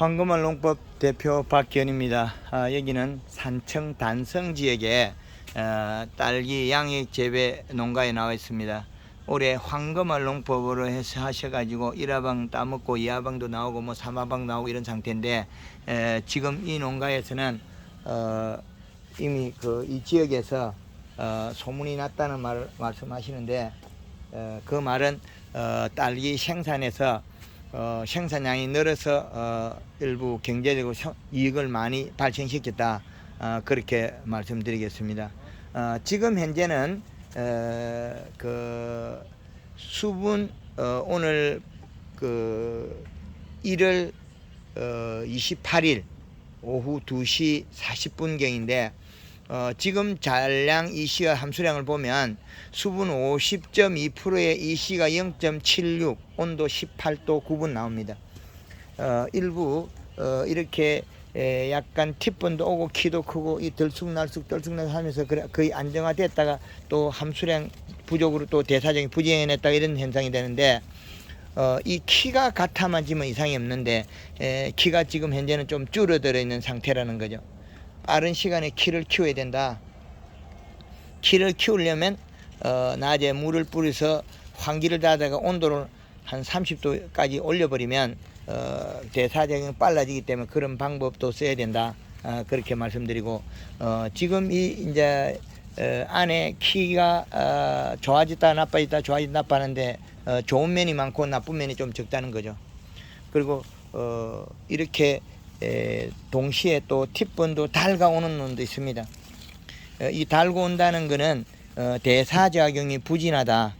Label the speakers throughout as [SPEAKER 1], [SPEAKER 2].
[SPEAKER 1] 황금알 농법 대표 박기현입니다. 아, 여기는 산청 단성 지역에 어, 딸기 양액 재배 농가에 나와 있습니다. 올해 황금알 농법으로 해서 하셔가지고 1화방 따먹고 2화방도 나오고 뭐 3화방 나오고 이런 상태인데 에, 지금 이 농가에서는 어, 이미 그 이 지역에서 어, 소문이 났다는 말 말씀하시는데 어, 그 말은 어, 딸기 생산에서 어, 생산량이 늘어서 어, 일부 경제적으로 성- 이익을 많이 발생시켰다 어, 그렇게 말씀드리겠습니다. 어, 지금 현재는 어, 그 수분 어, 오늘 그 1월 어, 28일 오후 2시 40분경인데 어, 지금 잔량 이시와 함수량을 보면 수분 50.2%의 이시가 0.76, 온도 18도 9분 나옵니다. 어, 일부 어, 이렇게 에, 약간 팁분도 오고 키도 크고 이 들쑥날쑥 들쑥날쑥 하면서 그래- 거의 안정화됐다가 또 함수량 부족으로 또 대사적인 부진했다 이런 현상이 되는데 어, 이 키가 같아만 지면 이상이 없는데 에, 키가 지금 현재는 좀 줄어들어 있는 상태라는 거죠. 빠른 시간에 키를 키워야 된다. 키를 키우려면 어, 낮에 물을 뿌려서 환기를 닫아가 온도를 한 30도까지 올려버리면 어, 대사적인 빨라지기 때문에 그런 방법도 써야 된다. 아, 그렇게 말씀드리고 어, 지금 이 이제 어, 안에 키가 어, 좋아졌다 나빠졌다 좋아졌다 나빠하는데 어, 좋은 면이 많고 나쁜 면이 좀 적다는 거죠. 그리고 어, 이렇게 에, 동시에 또 팁번도 달가오는 놈도 있습니다. 어, 이 달고 온다는 거는 어, 대사작용이 부진하다.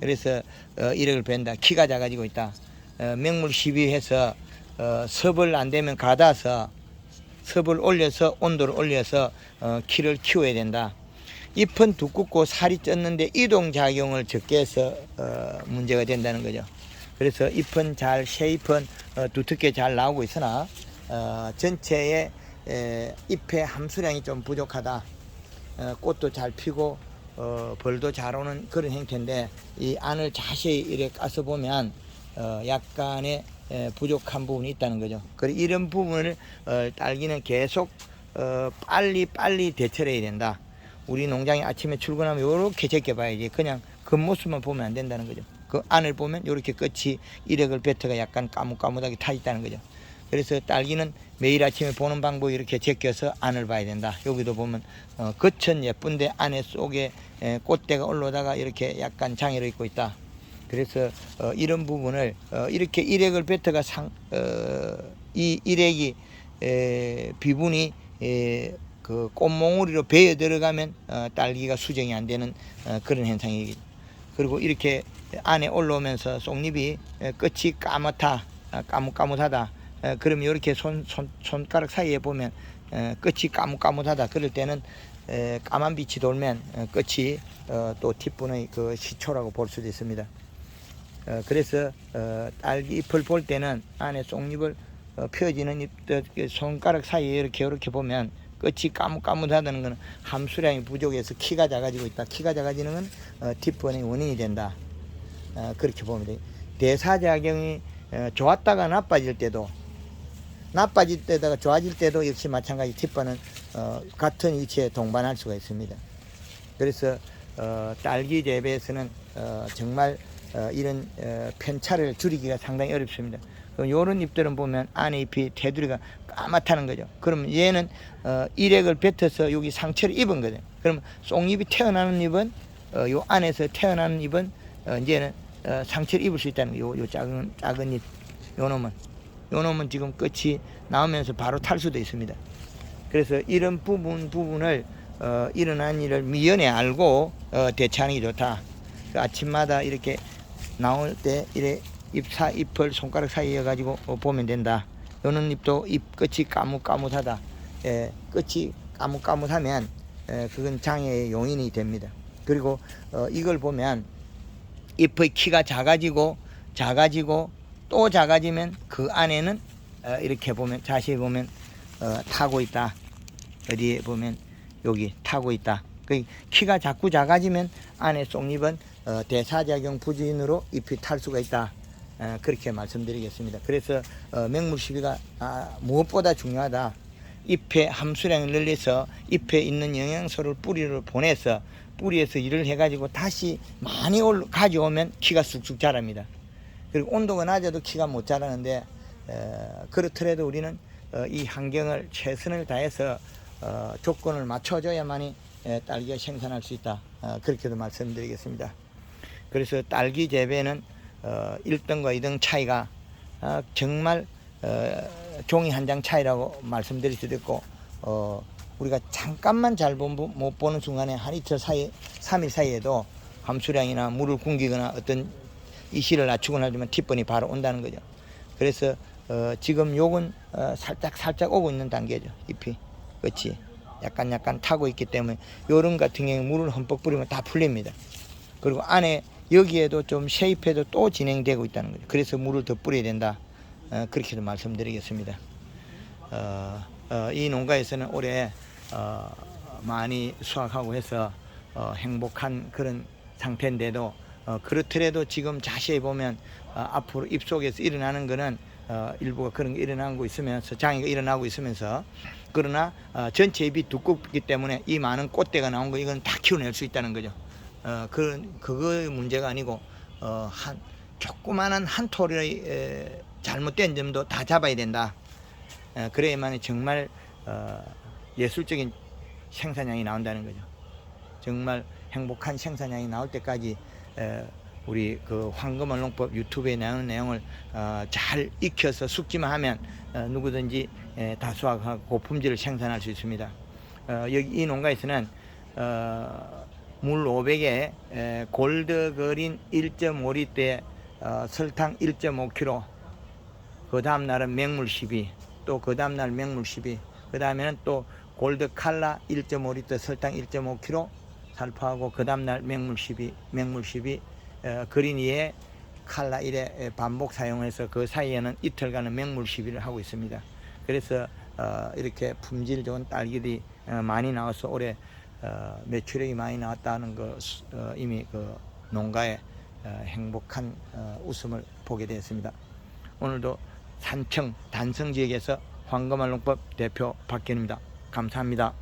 [SPEAKER 1] 그래서 어, 이력을 뺀다. 키가 작아지고 있다. 어, 맹물 시비해서 어, 섭을 안 되면 가다서 섭을 올려서 온도를 올려서 어, 키를 키워야 된다. 잎은 두껍고 살이 쪘는데 이동 작용을 적게 해서 어, 문제가 된다는 거죠. 그래서 잎은 잘 새 잎은 어, 두텁게 잘 나오고 있으나 어, 전체의 에, 잎의 함수량이 좀 부족하다. 어, 꽃도 잘 피고 어, 벌도 잘 오는 그런 형태인데 이 안을 자세히 이렇게 까서 보면 어, 약간의 에, 부족한 부분이 있다는 거죠. 그리고 이런 부분을 어, 딸기는 계속 어, 빨리 빨리 대처를 해야 된다. 우리 농장에 아침에 출근하면 이렇게 제껴봐야지 그냥 겉모습만 보면 안 된다는 거죠. 그 안을 보면 이렇게 끝이 이력을 뱉어가 약간 까뭇까뭇하게 타 있다는 거죠. 그래서 딸기는 매일 아침에 보는 방법이 이렇게 제껴서 안을 봐야 된다. 여기도 보면 어, 겉은 예쁜데 안에 속에 에, 꽃대가 올라오다가 이렇게 약간 장애를 입고 있다. 그래서 어, 이런 부분을 어, 이렇게 일액을 뱉어가 상, 어, 이 일액이 에, 비분이 에, 그 꽃몽우리로 배어 들어가면 어, 딸기가 수정이 안 되는 어, 그런 현상이 그리고 이렇게 안에 올라오면서 속잎이 에, 끝이 까맣다 아, 까뭇까뭇하다 에, 그러면 이렇게 손, 손, 손가락 사이에 보면 에, 끝이 까뭇까뭇하다 그럴 때는 에, 까만 빛이 돌면 어, 끝이 어, 또 뒷분의 그 시초라고 볼 수도 있습니다. 어, 그래서 어, 딸기 잎을 볼 때는 안에 속잎을 어, 펴지는 잎, 어, 그 손가락 사이에 이렇게 이렇게 보면 끝이 까뭇까뭇하다는 것은 함수량이 부족해서 키가 작아지고 있다. 키가 작아지는 건 어, 뒷번의 원인이 된다. 어, 그렇게 보면 돼. 대사작용이 어, 좋았다가 나빠질 때도 나빠질 때다가 좋아질 때도 역시 마찬가지 뒷번은 어, 같은 위치에 동반할 수가 있습니다. 그래서 어, 딸기 재배에서는 어, 정말 어, 이런 어, 편차를 줄이기가 상당히 어렵습니다. 그럼 요런 잎들은 보면 안에 잎이 테두리가 까맣다는 거죠. 그러면 얘는 어, 일액을 뱉어서 여기 상처를 입은 거죠. 그러면 쏙잎이 태어나는 잎은 어, 요 안에서 태어나는 잎은 어, 이제는 어, 상처를 입을 수 있다는 거요. 요 작은 작은 잎, 요 놈은 요 놈은 지금 끝이 나오면서 바로 탈 수도 있습니다. 그래서 이런 부분 부분을 어, 일어난 일을 미연에 알고 어, 대처하는 게 좋다. 그 아침마다 이렇게 나올 때 이래 잎사 잎을 손가락 사이에 가지고 어, 보면 된다. 요는 잎도 잎 끝이 까뭇까뭇하다. 예, 끝이 까뭇까뭇하면 예, 그건 장애의 용인이 됩니다. 그리고 어, 이걸 보면 잎의 키가 작아지고 작아지고 또 작아지면 그 안에는 어, 이렇게 보면 자세히 보면 어, 타고 있다. 어디에 보면 여기 타고 있다. 그 키가 자꾸 작아지면 안에 속잎은 어, 대사작용 부진으로 잎이 탈 수가 있다. 어, 그렇게 말씀드리겠습니다. 그래서 어, 맹물 시비가 아, 무엇보다 중요하다. 잎의 함수량을 늘려서 잎에 있는 영양소를 뿌리로 보내서 뿌리에서 일을 해가지고 다시 많이 올, 가져오면 키가 쑥쑥 자랍니다. 그리고 온도가 낮아도 키가 못 자라는데 어, 그렇더라도 우리는 어, 이 환경을 최선을 다해서 어, 조건을 맞춰줘야만이 에, 딸기가 생산할 수 있다. 어, 그렇게도 말씀드리겠습니다. 그래서 딸기 재배는 어, 1등과 2등 차이가 어, 정말 어, 종이 한 장 차이라고 말씀드릴 수도 있고 어, 우리가 잠깐만 잘 못 보는 순간에 한 이틀 사이, 3일 사이에도 함수량이나 물을 굶기거나 어떤 이시를 낮추거나 하지만 티번이 바로 온다는 거죠. 그래서 어, 지금 요건 어, 살짝 살짝 오고 있는 단계죠. 잎이 그렇지. 약간 약간 타고 있기 때문에 요런 같은 경우 물을 흠뻑 뿌리면 다 풀립니다. 그리고 안에 여기에도 좀 쉐입해도 또 진행되고 있다는 거죠. 그래서 물을 더 뿌려야 된다. 어, 그렇게도 말씀드리겠습니다. 어, 어, 이 농가에서는 올해 어, 많이 수확하고 해서 어, 행복한 그런 상태인데도 어, 그렇더라도 지금 자세히 보면 어, 앞으로 입속에서 일어나는 거는 어, 일부가 그런 게 일어나고 있으면서 장애가 일어나고 있으면서 그러나 어, 전체 잎이 두껍기 때문에 이 많은 꽃대가 나온 거 이건 다 키워낼 수 있다는 거죠. 어, 그 그거 문제가 아니고 어, 한 조그마한 한 톨의 에, 잘못된 점도 다 잡아야 된다. 어, 그래야만 정말 어, 예술적인 생산량이 나온다는 거죠. 정말 행복한 생산량이 나올 때까지 에, 우리 그 황금언농법 유튜브에 나오는 내용을 어, 잘 익혀서 숙지만 하면 어, 누구든지 에, 다 수확하고 고품질을 생산할 수 있습니다. 어, 여기 이 농가에서는 어, 물 500에 에, 골드 그린 1.5리터에 어, 설탕 1.5kg 그 다음 날은 맹물 12, 또 그 다음 날 맹물 12, 그 다음에는 또 골드 칼라 1.5리터 설탕 1.5kg 살포하고 그 다음 날 맹물 12, 맹물 12, 어, 그린 위에 칼라 1에 반복 사용해서 그 사이에는 이틀간은 맹물 12를 하고 있습니다. 그래서 어, 이렇게 품질 좋은 딸기들이 어, 많이 나와서 올해 어, 매출액이 많이 나왔다는 거 어, 이미 그 농가의 어, 행복한 어, 웃음을 보게 되었습니다. 오늘도 산청 단성 지역에서 황금알농법 대표 박현입니다. 감사합니다.